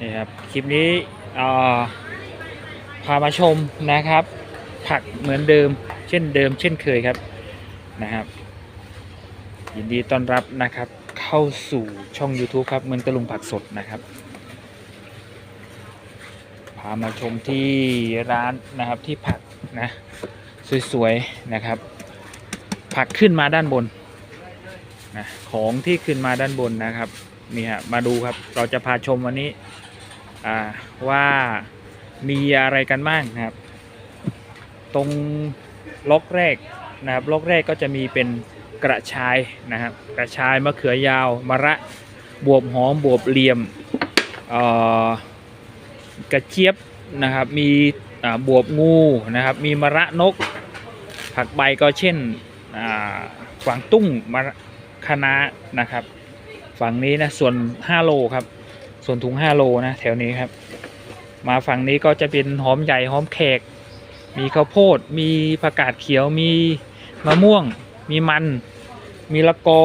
นี่ครับคลิปนี้พามาชมนะครับ ผักเหมือนเดิม เช่นเดิม เช่นเคยครับนะครับยินดีต้อนรับนะครับ เข้าสู่ช่อง YouTube ครับเมืองตะลุงผักสดนะครับ พามาชมที่ร้านนะครับที่ผักนะสวยๆนะครับ ผักขึ้นมาด้านบนนะของที่ขึ้นมาด้านบนนะครับ นี่ฮะมาดูครับเราจะพาชมวันนี้ว่ามีอะไรกันบ้างนะครับ ตรงล็อกแรกนะครับล็อกแรกก็จะมีเป็นกระชายนะครับ กระชายมะเขือยาวมะระบวบหอมบวบเหลี่ยมกระเจี๊ยบนะครับมีบวบงูนะครับมีมะระนก ผักใบก็เช่นกวางตุ้งมะระคะน้านะครับ ฝั่งนี้นะส่วน5โลครับ ส่วนถุง5โลนะแถวนี้ครับ มาฝั่งนี้ก็จะเป็นหอมใหญ่หอมแขก มีข้าวโพด มีผักกาดเขียวมีมะม่วง มีมัน มีละกอ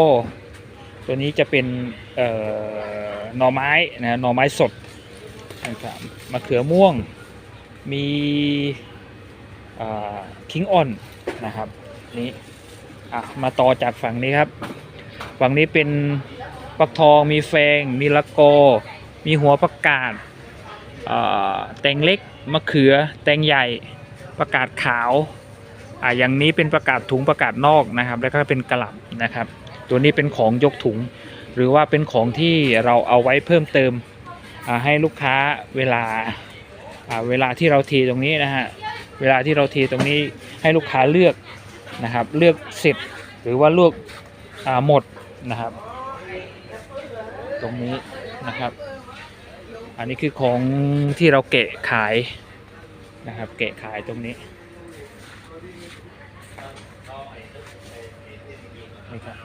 ตัวนี้จะเป็นหน่อไม้นะหน่อไม้สดนะครับมะเขือม่วงมีคิงอ่อนนะครับนี่อะมาต่อจากฝั่งนี้ครับ ฝั่งนี้เป็น ปักทองมีแฟง มีละกอ มีหัวผักกาดอ่าแตงเล็กมะเขือ แตงใหญ่ประกาศขาวอ่าอย่างนี้เป็นประกาศถุงประกาศนอกนะครับ แล้วก็เป็นกระหล่ำนะครับ ตัวนี้เป็นของยกถุง หรือว่าเป็นของที่เราเอาไว้เพิ่มเติมอ่าให้ลูกค้าเวลาอ่าเวลาที่เราเทตรงนี้นะฮะเวลาที่เราเทตรงนี้ให้ลูกค้าเลือกนะครับ เลือกเสร็จหรือว่าเลือกอ่าหมดนะครับ ตรงนี้นะครับ อันนี้คือของที่เราเกะขายนะครับ เกะขายตรงนี้นี่ครับ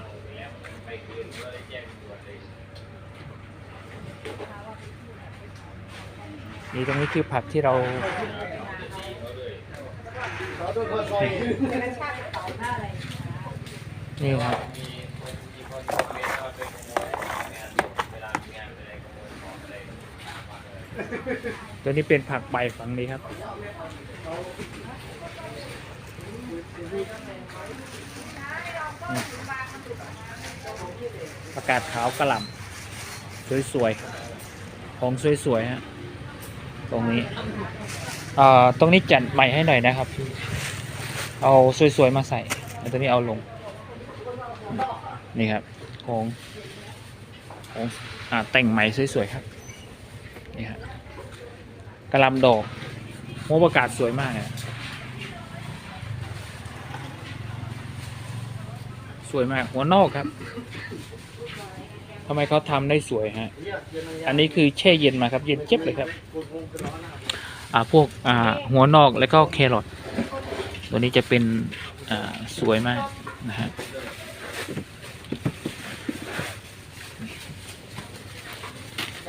นี่ตรงนี้คือผักที่เรานี่ครับ ตัวนี้เป็นผักใบฝั่งนี้ครับ ประกาศขาวกระหล่ำสวยๆ ของสวยๆฮะ ตรงนี้เอ่อตรงนี้จัดใหม่ให้หน่อยนะครับ เอาสวยๆมาใส่แล้วตัวนี้เอาลง นี่ครับ ของของอ่าแต่งใหม่สวยๆครับ นี่ฮะกระลำดอกโมประกาศสวยมากเลยสวยมากหัวนอกครับทำไมเขาทำได้สวยฮะ อันนี้คือแช่เย็นมาครับ เย็นเจ็บเลยครับ อ่าพวกอ่าหัวนอกแล้วก็แครอทตัวนี้จะเป็นอ่าสวยมากนะฮะ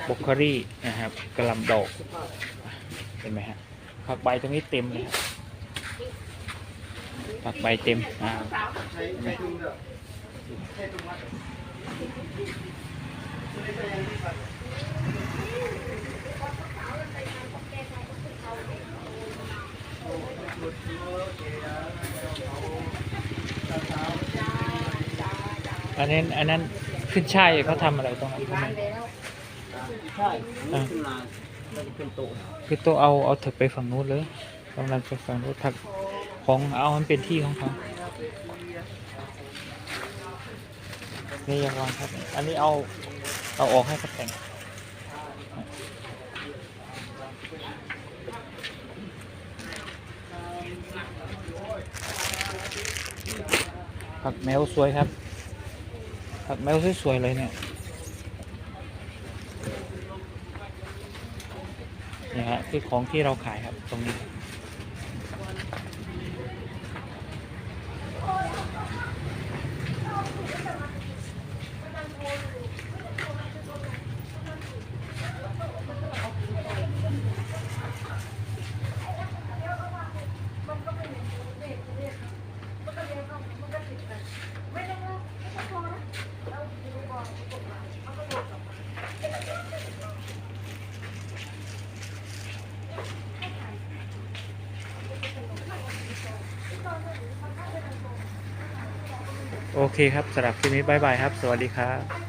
บล็อกโคลี่นะครับกระลำดอกเห็นไหมฮะผักใบตรงนี้เต็มเลยผักใบเต็มอ่าอันนี้นอันนั้นขึ้นช่ายเขาทำอะไรตรงนั้นตรงนั้น ใช่ขึ้นมาแล้วจะเป็นโตะคือตัวเอาเอาเถอะไปฝั่งนู้นเลยกำลังไปฝั่งนู้นผักของเอามันเป็นที่ของเขานี่ยังวางครับ อันนี้เอาเอาออกให้เขาแต่งผักแมวสวยครับผักแมวสวยๆเลยเนี่ย นี่ฮะคือของที่เราขายครับตรงนี้ โอเคครับสำหรับคลิปนี้บายบายครับ สวัสดีครับ